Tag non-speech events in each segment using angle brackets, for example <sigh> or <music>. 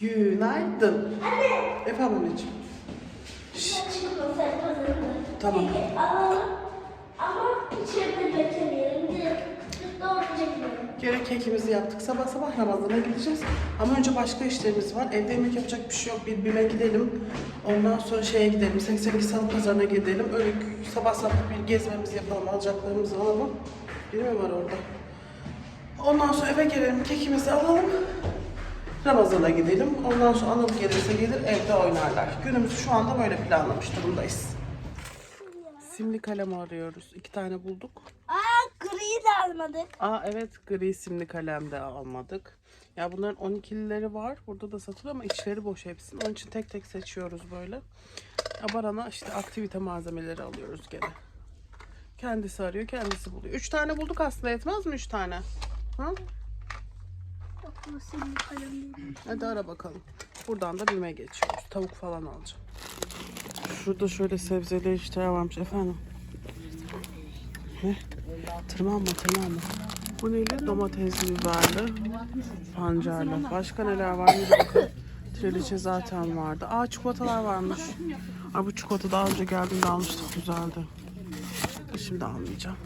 Günaydın. Anne. Efendim anneciğim. Pazarında. Tamam. Peki alalım. Ama içeride beklemeyelim. Direkt doğruca gidelim. Gene kekimizi yaptık. Sabah sabah Ramazan'a gideceğiz. Ama önce başka işlerimiz var. Evde yemek yapacak bir şey yok. Bir BİM'e gidelim. Ondan sonra şeye gidelim. 82 Salı Pazarı'na gidelim. Öyle sabah sabah bir gezmemizi yapalım. Alacaklarımızı alalım. Biri mi var orada? Ondan sonra eve gelelim. Kekimizi alalım. Ramazan'a gidelim. Ondan sonra Anıl gelirse gelir evde oynarlar. Günümüzü şu anda böyle planlamış durumdayız. Simli kalem arıyoruz. İki tane bulduk. Aa griyi de almadık. Aa evet gri simli kalem de almadık. Ya bunların 12'lileri var. Burada da satılıyor ama içleri boş hepsinin. Onun için tek tek seçiyoruz böyle. Ya Baran'a işte aktivite malzemeleri alıyoruz gene. Kendisi arıyor, kendisi buluyor. Üç tane bulduk aslında yetmez mi üç tane? Ha? Kalem değil. Hadi ara bakalım. Buradan da BİM'e geçiyoruz. Tavuk falan alacağım. Şurada şöyle sebzeli işler varmış efendim. Ne? Tırmanma tırmanma. Bu neyle? Domatesli, biberli, pancarlı. Başka neler var? Bir bakalım. Triliçe zaten vardı. Aa çikolatalar varmış. Aa, bu çikolata daha önce geldiğinde almıştık. Güzeldi. Şimdi almayacağım.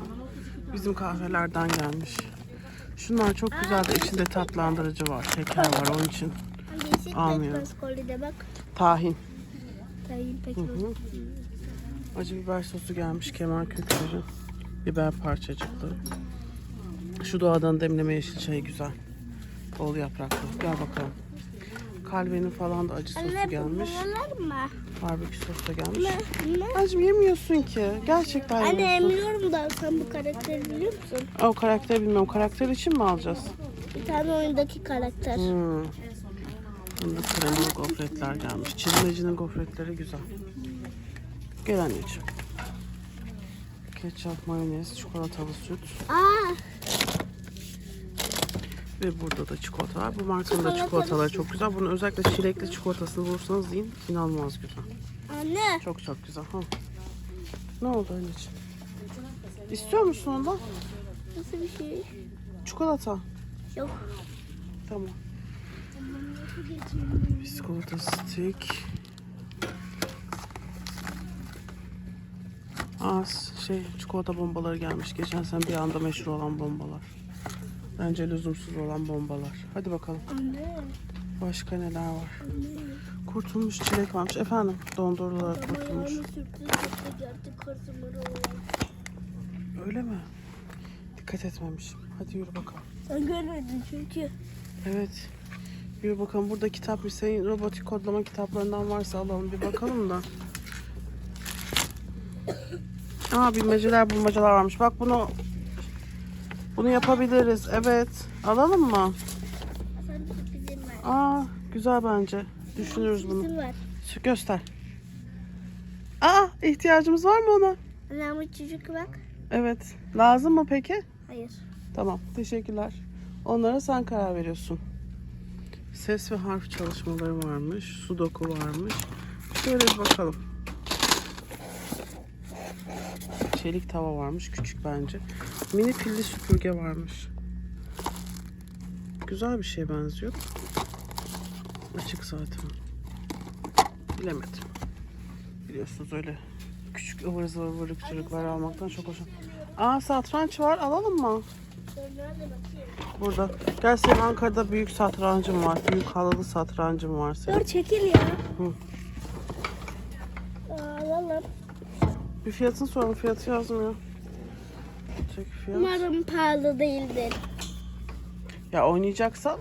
Bizim kahvelerden gelmiş. Şunlar çok güzel de içinde tatlandırıcı var. Şeker var onun için. Almıyorum. Tahin. Pekmez. hı. Acı biber sosu gelmiş. Kemal kökleri. Biber parçacıkları. Şu doğadan demleme yeşil çayı güzel. Bol yapraklı. Gel bakalım. Kalbenin falan da acı sosu Anne gelmiş. bu mı? Barbekü sosu da gelmiş. Ne? Ne? Anneciğim yemiyorsun ki. Gerçekten Anne yemiyorsun. emiliyorum da sen bu karakteri biliyor musun? O karakteri bilmiyorum. Karakter için mi alacağız? Bir tane oyundaki karakter. Hmm. Bunda kremalı gofretler gelmiş. Çizmecinin gofretleri güzel. Gel anneciğim. Ketçap, mayonez, çikolatalı süt Aa, ve burada da çikolata var. Bu markanın da çikolataları çok güzel. Bunun özellikle çilekli çikolatasını bulursanız yiyin. İnanılmaz güzel. anne. Çok çok güzel. Ha. Ne oldu anneciğim? İstiyor musun ondan? Nasıl bir şey? Çikolata. Yok. Tamam. Biskolata stick. Aa, şey çikolata bombaları gelmiş. Geçen sene bir anda meşhur olan bombalar. Bence lüzumsuz olan bombalar. Hadi bakalım. Anne. Başka neler var? Kurtulmuş çilek varmış. Efendim dondurularak kurtulmuş. Öyle mi? Dikkat etmemişim. Hadi yürü bakalım. Sen görmedin çünkü. Evet. Bir bakalım burada kitap Hüseyin robotik kodlama kitaplarından varsa alalım bir bakalım da. <coughs> Aa bilmeceler bulmacalar varmış. Bak bunu bunu yapabiliriz. Evet. Alalım mı? Aa güzel bence. Düşünürüz bunu. Göster. Aa ihtiyacımız var mı ona? Ama çocuk bak. Evet. Lazım mı peki? Hayır. Tamam, teşekkürler. Onlara sen karar veriyorsun. Ses ve harf çalışmaları varmış, sudoku varmış. Şöyle bir bakalım. Çelik tava varmış, küçük bence. Mini pilli süpürge varmış. Güzel bir şeye benziyor. Açık zaten. Bilemedim. Biliyorsunuz öyle küçük ıvır zıvır çocuklar almaktan çok hoşum. Aa satranç var, alalım mı? Burada. Gel senin Ankara'da büyük satrancım var. Büyük halılı satrancım var senin. Dur çekil ya. Hı. Aa, Alalım. Bir fiyatını sorun. Fiyatı yazmıyor. Çek fiyat. Umarım pahalı değildir. Ya oynayacaksan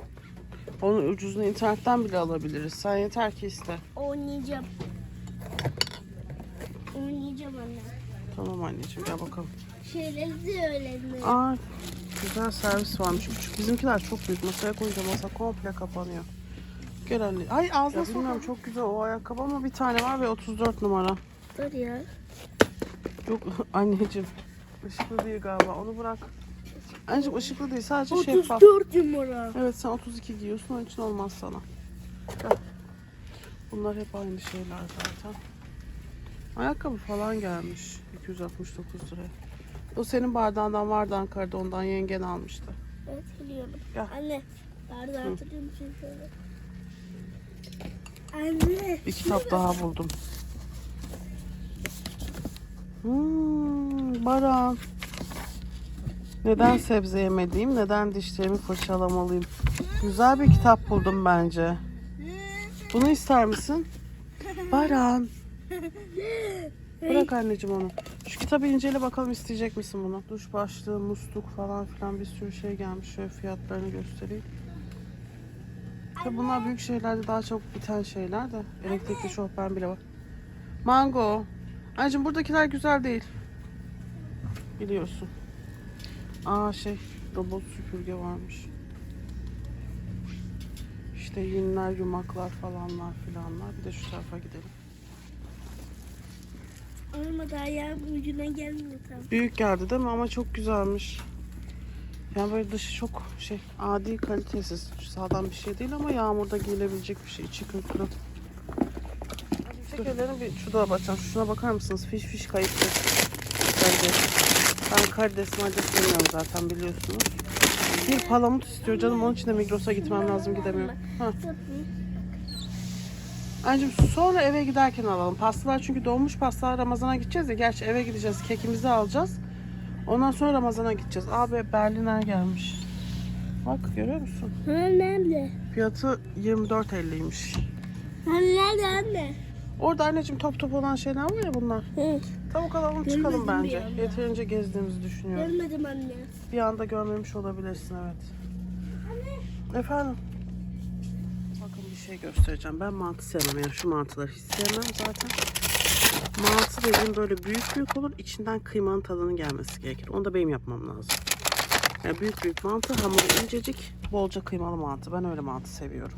onun ucuzunu internetten bile alabiliriz. Sen yeter ki iste. Oynayacağım. Oynayacağım anne. Tamam anneciğim gel bakalım. Şeyleri de öğrendim. Aa güzel servis varmış. Küçük. Bizimkiler çok büyük. Masaya koyunca masa komple kapanıyor. Gel anne. Ay ağzına bilmiyorum çok güzel o ayakkabı ama bir tane var ve 34 numara. Dur ya. Yok <laughs> anneciğim. Işıklı değil galiba. Onu bırak. Anneciğim ışıklı değil. Sadece şeffaf. 34 numara. Evet sen 32 giyiyorsun. Onun için olmaz sana. Gel. Bunlar hep aynı şeyler zaten. Ayakkabı falan gelmiş. 269 liraya. O senin bardağından vardı Ankara'da. Ondan yengen almıştı. Evet biliyorum. Gel. Anne. Bardağı hatırlıyor musun şöyle? Anne. Bir kitap daha buldum. Hmm, Baran. Neden sebze yemediğim, neden dişlerimi fırçalamalıyım. Güzel bir kitap buldum bence. Bunu ister misin? Baran. Bırak anneciğim onu. Şu kitabı incele bakalım isteyecek misin bunu? Duş başlığı, musluk falan filan bir sürü şey gelmiş. Şöyle fiyatlarını göstereyim. Tabii bunlar büyük şeylerde daha çabuk biten şeyler de. Elektrikli şofben bile var. Mango. Anneciğim buradakiler güzel değil. Biliyorsun. Aa şey robot süpürge varmış. İşte yünler, yumaklar falanlar filanlar. Bir de şu tarafa gidelim. Olmadı ayağım ucuna gelmiyor tam. Büyük geldi değil mi? Ama çok güzelmiş. Yani böyle dışı çok şey adi kalitesiz. Sağdan bir şey değil ama yağmurda giyilebilecek bir şey. İçi kırklı. Şekerlerin bir şurada bakacağım. Şuna bakar mısınız? Fiş fiş kayıptı. Bence. Ben karides marides yemiyorum zaten biliyorsunuz. Bir palamut istiyor canım. Onun için de Migros'a gitmem lazım gidemiyorum. Heh. Anneciğim sonra eve giderken alalım. Pastalar çünkü donmuş pastalar Ramazan'a gideceğiz ya. Gerçi eve gideceğiz. Kekimizi alacağız. Ondan sonra Ramazan'a gideceğiz. Abi Berliner gelmiş. Bak görüyor musun? Nerede? Fiyatı 24.50'ymiş. Ha nerede anne? Orada anneciğim top top olan şeyler var ya bunlar. Hı. Tavuk alalım çıkalım Görmedim bence. anda. Yeterince gezdiğimizi düşünüyorum. Görmedim anne. Bir anda görmemiş olabilirsin evet. Efendim? Bakın bir şey göstereceğim. Ben mantı sevmem. Yani şu mantıları hiç sevmem zaten. Mantı dediğim böyle büyük büyük olur. İçinden kıymanın tadının gelmesi gerekir. Onu da benim yapmam lazım. Yani büyük büyük mantı, hamuru incecik, bolca kıymalı mantı. Ben öyle mantı seviyorum.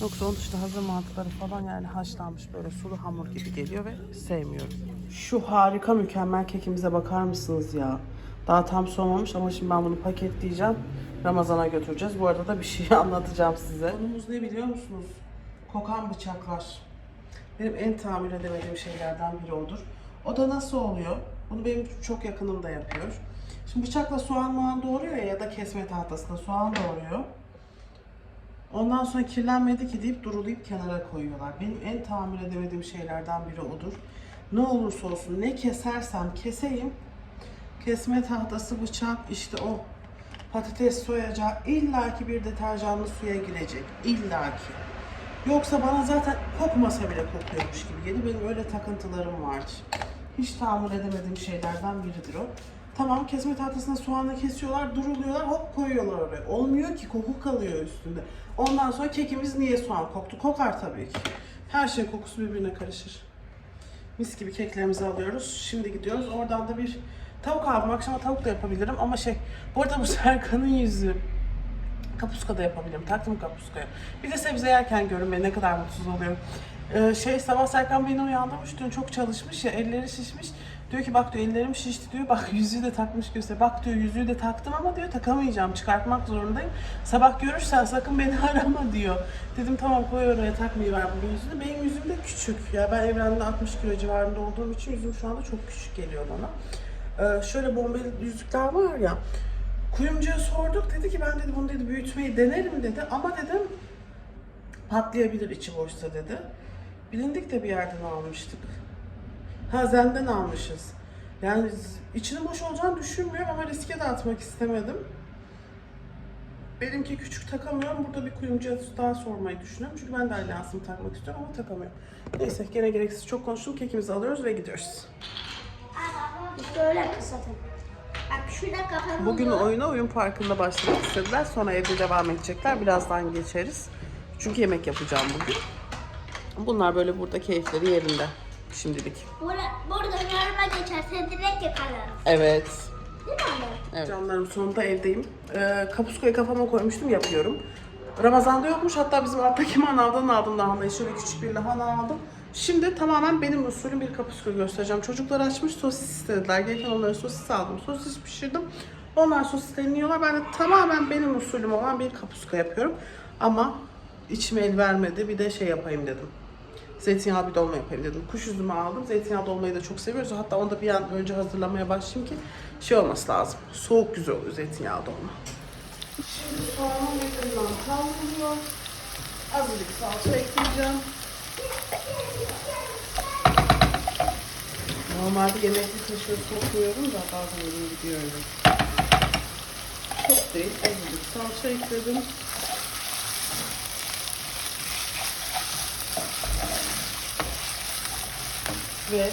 Yoksa onun dışında hazır mantıları falan yani haşlanmış böyle sulu hamur gibi geliyor ve sevmiyorum. Şu harika mükemmel kekimize bakar mısınız ya? Daha tam soğumamış ama şimdi ben bunu paketleyeceğim. Ramazan'a götüreceğiz. Bu arada da bir şey <laughs> anlatacağım size. Konumuz ne biliyor musunuz? Kokan bıçaklar. Benim en tahammül edemediğim şeylerden biri odur. O da nasıl oluyor? Bunu benim çok yakınım da yapıyor. Şimdi bıçakla soğan muğan doğruyor ya ya da kesme tahtasında soğan doğruyor. Ondan sonra kirlenmedi ki deyip durulayıp kenara koyuyorlar. Benim en tahammül edemediğim şeylerden biri odur. Ne olursa olsun ne kesersem keseyim kesme tahtası, bıçak işte o patates soyacağı illaki bir deterjanlı suya girecek. illaki. Yoksa bana zaten kokmasa bile kokuyormuş gibi gelir. Benim öyle takıntılarım var. Hiç tahammül edemediğim şeylerden biridir o. Tamam kesme tahtasına soğanla kesiyorlar, duruluyorlar, hop koyuyorlar oraya. Olmuyor ki koku kalıyor üstünde. Ondan sonra kekimiz niye soğan koktu? Kokar tabii ki. Her şey kokusu birbirine karışır. Mis gibi keklerimizi alıyoruz. Şimdi gidiyoruz. Oradan da bir tavuk aldım. Akşama tavuk da yapabilirim ama şey... Bu arada bu <laughs> Serkan'ın yüzü. Kapuska da yapabilirim. Taktım kapuskaya. Bir de sebze yerken görün beni ne kadar mutsuz oluyorum. Ee, şey sabah Serkan beni uyandırmış. Dün çok çalışmış ya elleri şişmiş. Diyor ki bak diyor ellerim şişti diyor. Bak yüzüğü de takmış göster. Bak diyor yüzüğü de taktım ama diyor takamayacağım. Çıkartmak zorundayım. Sabah görürsen sakın beni <laughs> arama diyor. Dedim tamam koy oraya takmayı ver bu yüzüğünü. Benim yüzüm de küçük. Ya ben evrende 60 kilo civarında olduğum için yüzüm şu anda çok küçük geliyor bana. Ee, şöyle bombeli yüzükler var ya. Kuyumcuya sorduk. Dedi ki ben dedi bunu dedi büyütmeyi denerim dedi. Ama dedim patlayabilir içi boşsa dedi. Bilindik de bir yerden almıştık. Ha zenden almışız. Yani içinin boş olacağını düşünmüyorum ama riske de atmak istemedim. Benimki küçük takamıyorum. Burada bir kuyumcuya daha sormayı düşünüyorum. Çünkü ben de alyansımı takmak istiyorum ama takamıyorum. Neyse gene gereksiz çok konuştum. Kekimizi alıyoruz ve gidiyoruz. Böyle kısaltın. Bak şurada kafamı Bugün oyuna oyun parkında başlamak istediler. Sonra evde devam edecekler. Birazdan geçeriz. Çünkü yemek yapacağım bugün. Bunlar böyle burada keyifleri yerinde şimdilik. Burada, burada normal geçerse direkt yakalarız. Evet. Değil mi anne? Evet. Canlarım sonunda evdeyim. Ee, kapuskayı kafama koymuştum yapıyorum. Ramazan'da yokmuş hatta bizim alttaki manavdan aldım lahanayı. Şöyle küçük bir lahana aldım. Şimdi tamamen benim usulüm bir kapuska göstereceğim. Çocuklar açmış sosis istediler. Gelirken onlara sosis aldım. Sosis pişirdim. Onlar sosislerini yiyorlar. Ben de tamamen benim usulüm olan bir kapuska yapıyorum. Ama içime el vermedi. Bir de şey yapayım dedim zeytinyağlı bir dolma yapayım dedim. Kuş üzümü aldım. Zeytinyağlı dolmayı da çok seviyoruz. Hatta onu da bir an önce hazırlamaya başlayayım ki şey olması lazım. Soğuk güzel oluyor zeytinyağlı dolma. Şimdi soğanım yakından kavruluyor. Azıcık salça ekleyeceğim. Normalde yemekli kaşığı sokmuyorum da bazen elim gidiyor. Çok değil, azıcık salça ekledim. Ve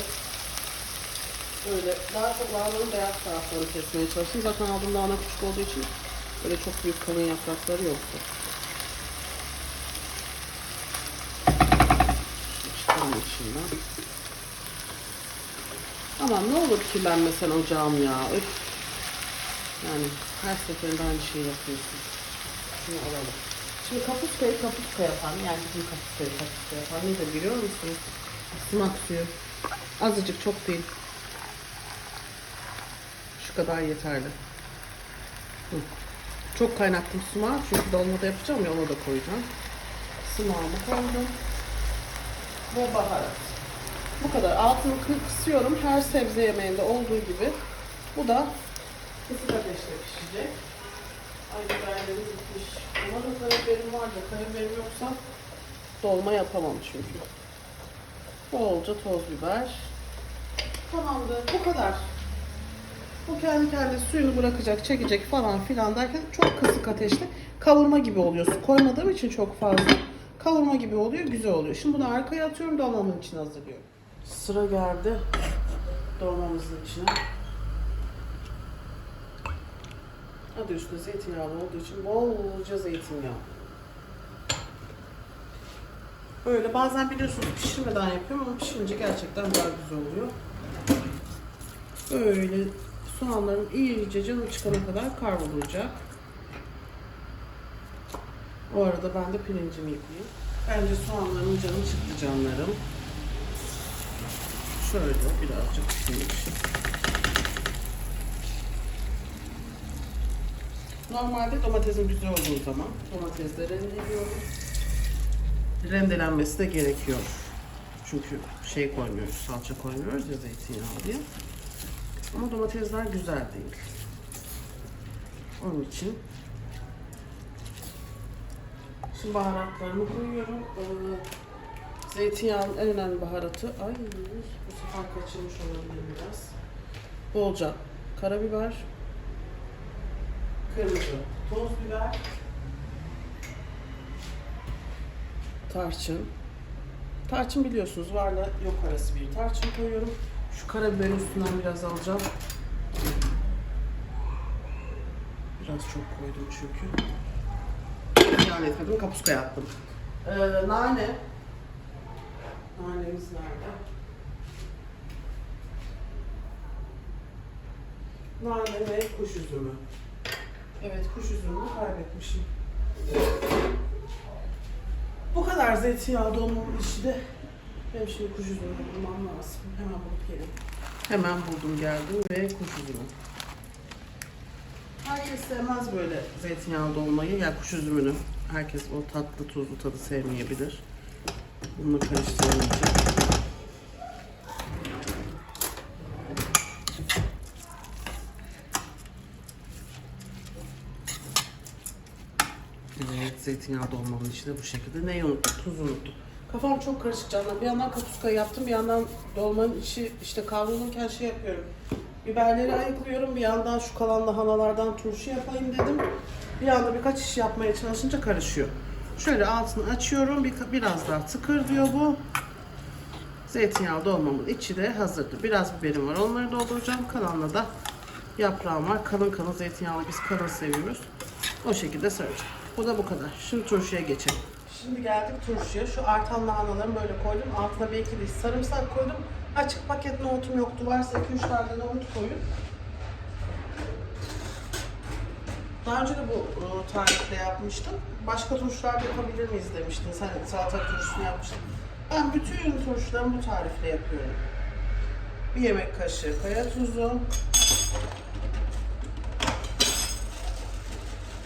öyle daha çok lahananın beyaz taraflarını kesmeye çalıştım. Zaten aldığım lahana küçük olduğu için öyle çok büyük kalın yaprakları yoktu. Çıkalım içinden. Aman ne olur kirlenmesen ocağım ya. Öf. Yani her seferinde aynı şeyi yapıyorsun. Şunu alalım. Şimdi kapuskayı kapuska yapan, yani bizim kapuskayı kapuska yapan nedir biliyor musunuz? Sımak suyu. Azıcık çok değil. Şu kadar yeterli. Hı. Çok kaynattım sumağı çünkü dolmada yapacağım ya ona da koyacağım. Sumağımı koydum. Ve baharat. Bu kadar. Altını kı- kısıyorum. Her sebze yemeğinde olduğu gibi. Bu da kısık ateşte pişecek. Ay biberlerim bitmiş. Umarım karabiberim vardır. Karabiberim yoksa dolma yapamam çünkü. Bolca toz biber. Tamamdır. Bu kadar. Bu kendi kendine suyunu bırakacak, çekecek falan filan derken çok kısık ateşte kavurma gibi oluyor. Su koymadığım için çok fazla. Kavurma gibi oluyor, güzel oluyor. Şimdi bunu arkaya atıyorum, dolmamın içine hazırlıyorum. Sıra geldi dolmamızın içine. Adı üstünde zeytinyağlı olduğu için bolca zeytinyağı. Böyle bazen biliyorsunuz pişirmeden yapıyorum ama pişirince gerçekten daha güzel oluyor. Böyle soğanların iyice canı çıkana kadar kavrulacak. O arada ben de pirincimi yıkayayım. Bence soğanların canı çıktı canlarım. Şöyle birazcık pirinç. Normalde domatesin güzel olduğu zaman domatesleri rendeliyorum. Rendelenmesi de gerekiyor. Çünkü şey koymuyoruz, salça koymuyoruz ya zeytinyağı diye. Ama domatesler güzel değil. Onun için Şimdi baharatlarımı koyuyorum. Ee, zeytinyağının en önemli baharatı. Ay bu sefer kaçırmış olabilirim biraz. Bolca karabiber. Kırmızı toz biber. Tarçın. Tarçın biliyorsunuz varla yok arası bir tarçın koyuyorum. Şu karabiberin üstünden biraz alacağım. Biraz çok koydum çünkü. Yani etmedim, kapuska yaptım. Ee, nane. Nanemiz nerede? Nane ve kuş üzümü. Evet, kuş üzümünü kaybetmişim. Bu kadar zeytinyağı dolmamın işi de benim şimdi kuş üzümünü bulmam lazım. Hemen bulup gelin. Hemen buldum geldim ve kuş üzümü. Herkes sevmez böyle zeytinyağlı dolmayı ya kuş üzümünü. Herkes o tatlı tuzlu tadı sevmeyebilir. Bunu karıştıramayacak. Evet, zeytinyağı dolmamın içinde bu şekilde. Neyi unuttum? Tuz unuttum. Kafam çok karışık canım. Bir yandan kapuskayı yaptım, bir yandan dolmanın içi işte kavrulurken şey yapıyorum. Biberleri ayıklıyorum, bir yandan şu kalan lahanalardan turşu yapayım dedim. Bir anda birkaç iş yapmaya çalışınca karışıyor. Şöyle altını açıyorum, bir, biraz daha tıkır diyor bu. Zeytinyağlı dolmamın içi de hazırdır. Biraz biberim var, onları dolduracağım. Kalanla da yaprağım var. Kalın kalın zeytinyağlı biz kalın seviyoruz. O şekilde saracağım. Bu da bu kadar. Şimdi turşuya geçelim. Şimdi geldik turşuya. Şu artan lahanalarımı böyle koydum. Altına bir iki diş sarımsak koydum. Açık paket nohutum yoktu. Varsa 2-3 tane nohut koyun. Daha önce de bu e, tarifle yapmıştım. Başka turşular yapabilir miyiz demiştin. Sen salata turşusunu yapmıştın. Ben bütün turşularımı bu tarifle yapıyorum. Bir yemek kaşığı kaya tuzu.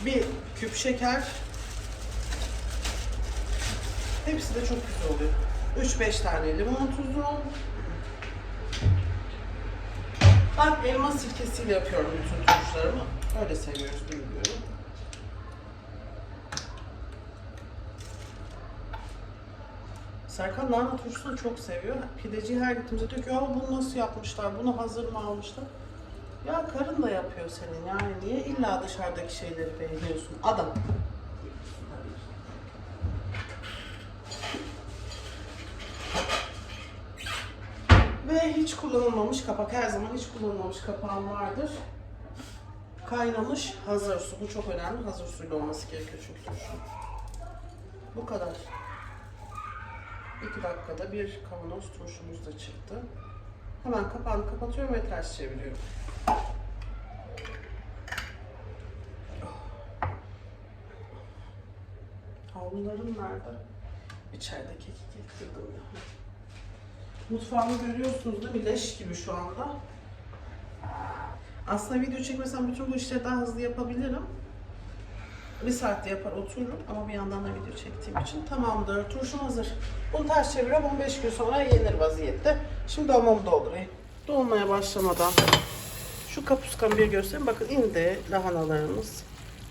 Bir küp şeker. Hepsi de çok güzel oluyor. 3-5 tane limon tuzu. Ben elma sirkesiyle yapıyorum bütün turşularımı. Öyle seviyoruz bilmiyorum. Serkan lahana turşusunu çok seviyor. Pideci her gittiğimizde diyor ki ya bunu nasıl yapmışlar, bunu hazır mı almışlar? Ya karın da yapıyor senin yani niye illa dışarıdaki şeyleri beğeniyorsun adam? Ve hiç kullanılmamış kapak. Her zaman hiç kullanılmamış kapağım vardır. Kaynamış hazır su. Bu çok önemli. Hazır suyla olması gerekiyor çünkü. Bu kadar. İki dakikada bir kavanoz turşumuz da çıktı. Hemen kapağını kapatıyorum ve ters çeviriyorum. Havlularım nerede? İçeride keki getirdim ya. Mutfağımı görüyorsunuz değil mi? Leş gibi şu anda. Aslında video çekmesem bütün bu işleri daha hızlı yapabilirim. Bir saatte yapar otururum ama bir yandan da video çektiğim için tamamdır. Turşum hazır. Bunu ters çeviriyorum 15 gün sonra yenir vaziyette. Şimdi dolmamı doldurayım. Dolmaya başlamadan şu kapuskanı bir göstereyim. Bakın indi lahanalarımız.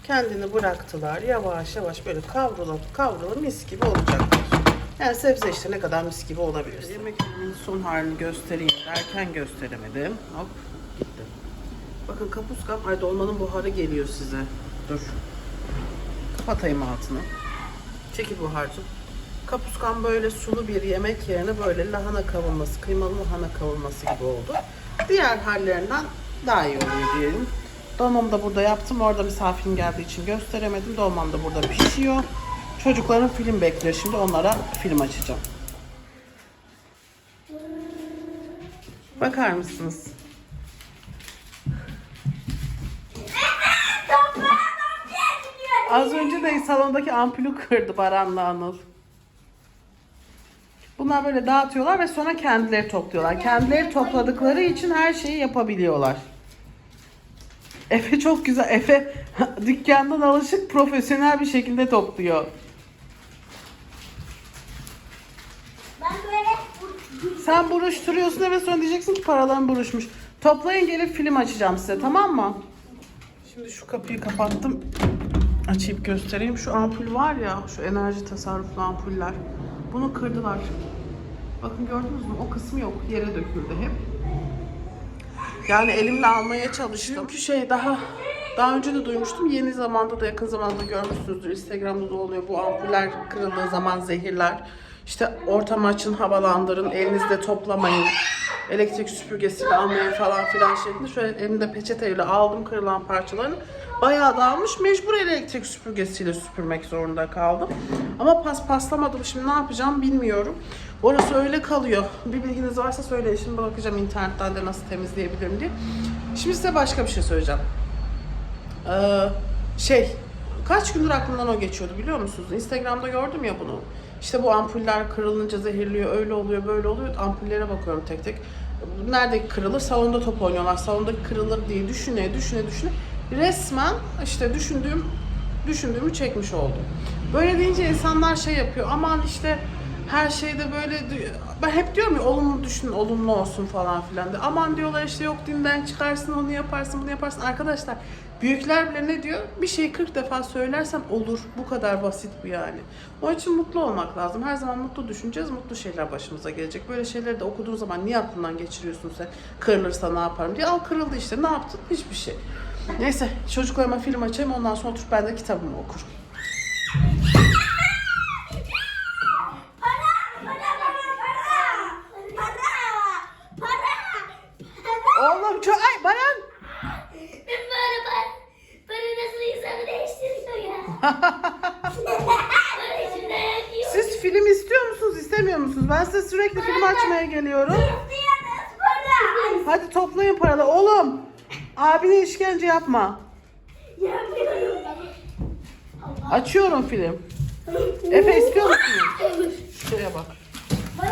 Kendini bıraktılar. Yavaş yavaş böyle kavrula kavrula mis gibi olacaklar. Yani sebze işte ne kadar mis gibi olabilir. Yemeklerimin son halini göstereyim derken gösteremedim. Hop gitti. Bakın kapuskam, ay dolmanın buharı geliyor size. Dur. Kapatayım altını. Çekil buharcığım. Kapuskam böyle sulu bir yemek yerine böyle lahana kavurması, kıymalı lahana kavurması gibi oldu. Diğer hallerinden daha iyi oluyor diyelim. Dolmamı da burada yaptım. Orada misafirim geldiği için gösteremedim. Dolmam da burada pişiyor. Çocukların film bekliyor şimdi. Onlara film açacağım. Bakar mısınız? Az önce de salondaki ampulü kırdı Baran'la Anıl. Bunlar böyle dağıtıyorlar ve sonra kendileri topluyorlar. Kendileri topladıkları için her şeyi yapabiliyorlar. Efe çok güzel. Efe <laughs> dükkandan alışık profesyonel bir şekilde topluyor. Ben böyle bu- Sen buruşturuyorsun ve sonra diyeceksin ki paralarım buruşmuş. Toplayın gelip film açacağım size tamam mı? Şimdi şu kapıyı kapattım. Açıp göstereyim. Şu ampul var ya, şu enerji tasarruflu ampuller. Bunu kırdılar. Bakın gördünüz mü? O kısmı yok. Yere döküldü hep. Yani elimle almaya çalıştım. Çünkü şey daha daha önce de duymuştum. Yeni zamanda da yakın zamanda görmüşsünüzdür. Instagram'da da oluyor. Bu ampuller kırıldığı zaman zehirler. İşte ortamı açın, havalandırın, elinizde toplamayın. Elektrik süpürgesiyle almayın falan filan şeklinde. Şöyle elimde peçeteyle aldım kırılan parçalarını. Bayağı dağılmış. Mecbur elektrik süpürgesiyle süpürmek zorunda kaldım. Ama pas paslamadım. Şimdi ne yapacağım bilmiyorum. Orası öyle kalıyor. Bir bilginiz varsa söyleyin. Şimdi bakacağım internetten de nasıl temizleyebilirim diye. Şimdi size başka bir şey söyleyeceğim. Ee, şey, kaç gündür aklımdan o geçiyordu biliyor musunuz? Instagram'da gördüm ya bunu. İşte bu ampuller kırılınca zehirliyor, öyle oluyor, böyle oluyor. Ampullere bakıyorum tek tek. Nerede kırılır? Salonda top oynuyorlar. Salonda kırılır diye düşüne, düşüne, düşüne. Resmen işte düşündüğüm, düşündüğümü çekmiş oldum. Böyle deyince insanlar şey yapıyor. Aman işte her şeyde böyle ben hep diyorum ya olumlu düşün, olumlu olsun falan filan de. Aman diyorlar işte yok dinden çıkarsın, onu yaparsın, bunu yaparsın. Arkadaşlar büyükler bile ne diyor? Bir şeyi 40 defa söylersen olur. Bu kadar basit bu yani. Onun için mutlu olmak lazım. Her zaman mutlu düşüneceğiz, mutlu şeyler başımıza gelecek. Böyle şeyleri de okuduğun zaman niye aklından geçiriyorsun sen? Kırılırsa ne yaparım diye. Al kırıldı işte ne yaptın? Hiçbir şey. Neyse çocuklarıma film açayım ondan sonra oturup ben de kitabımı okurum. Film açmaya geliyorum. Hadi toplayın paraları. Oğlum, abine işkence yapma. Açıyorum film. Efe istiyor musunuz? Şuraya bak. Mı?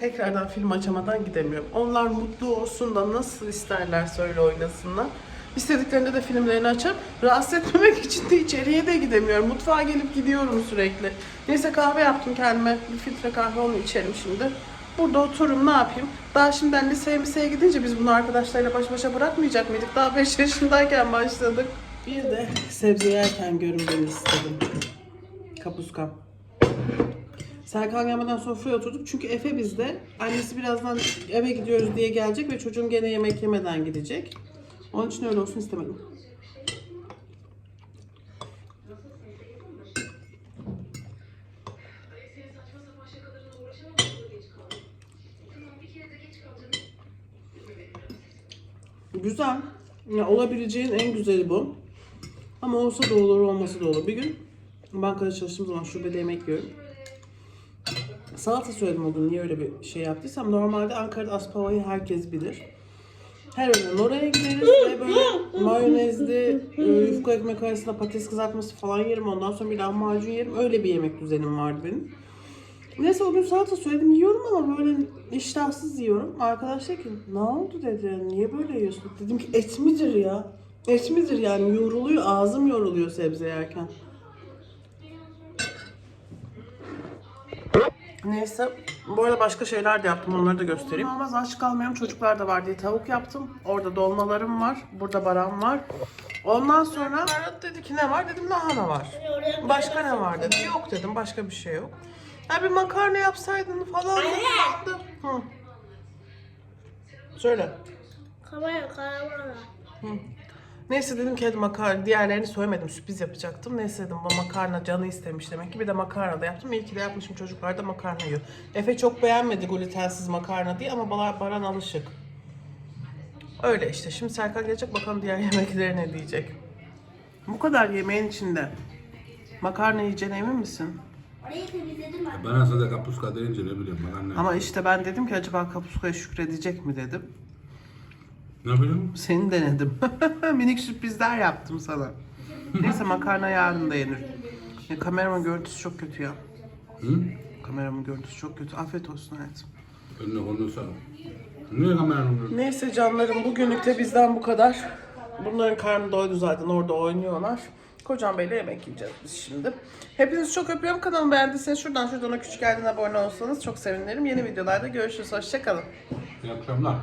Tekrardan film açamadan gidemiyorum. Onlar mutlu olsun da nasıl isterlerse öyle oynasınlar. İstediklerinde de filmlerini açar. Rahatsız etmemek için de içeriye de gidemiyorum. Mutfağa gelip gidiyorum sürekli. Neyse kahve yaptım kendime. Bir filtre kahve onu içerim şimdi. Burada otururum ne yapayım? Daha şimdiden liseye miseye gidince biz bunu arkadaşlarıyla baş başa bırakmayacak mıydık? Daha 5 yaşındayken başladık. Bir de sebze yerken görünmeni istedim. Kapuskam. Serkan gelmeden sofraya oturduk çünkü Efe bizde. Annesi birazdan eve gidiyoruz diye gelecek ve çocuğum gene yemek yemeden gidecek. Onun için öyle olsun istemedim. Güzel. Ya olabileceğin en güzeli bu. Ama olsa da olur, olmasa da olur. Bir gün bankada çalıştığım zaman şubede yemek yiyorum. Salata söyledim o gün niye öyle bir şey yaptıysam. Normalde Ankara'da Aspava'yı herkes bilir. Her öğlen oraya gideriz ve böyle mayonezli e, yufka ekmek arasında patates kızartması falan yerim. Ondan sonra bir lahmacun yerim. Öyle bir yemek düzenim vardı benim. Neyse o gün salata söyledim yiyorum ama böyle iştahsız yiyorum. Arkadaş dedi ki ne oldu dedi niye böyle yiyorsun? Dedim ki et midir ya? Et midir yani yoruluyor ağzım yoruluyor sebze yerken. Neyse bu arada başka şeyler de yaptım onları da göstereyim. Olmaz aç kalmayalım çocuklar da var diye tavuk yaptım. Orada dolmalarım var. Burada baram var. Ondan sonra Ferhat dedi ki ne var? Dedim lahana var. Başka ne var dedi. Yok dedim başka bir şey yok. Ya bir makarna yapsaydın falan. Anne. Hı. Söyle. Kamera kamera. Neyse dedim ki hadi makarna diğerlerini söylemedim sürpriz yapacaktım. Neyse dedim bu makarna canı istemiş demek ki bir de makarna da yaptım. İyi ki de yapmışım çocuklar da makarna yiyor. Efe çok beğenmedi glutensiz makarna diye ama Baran, alışık. Öyle işte şimdi Serkan gelecek bakalım diğer <laughs> yemekleri ne diyecek. Bu kadar yemeğin içinde makarna yiyeceğine emin misin? Ben. Aslında kapuska deyince ne bileyim ben. Ama işte ben dedim ki acaba kapuskaya şükredecek mi dedim. Ne bileyim? Seni denedim. <laughs> Minik sürprizler yaptım sana. Neyse makarna yarın da yenir. Ya, kameramın görüntüsü çok kötü ya. Hı? Kameramın görüntüsü çok kötü. Afiyet olsun hayatım. Önüne konuşsana. Niye kameranın Neyse canlarım bugünlük de bizden bu kadar. Bunların karnı doydu zaten orada oynuyorlar. Kocam Bey'le yemek yiyeceğiz biz şimdi. Hepinizi çok öpüyorum. Kanalımı beğendiyseniz şuradan şuradan o küçük yerden abone olsanız çok sevinirim. Yeni videolarda görüşürüz. Hoşçakalın. İyi akşamlar.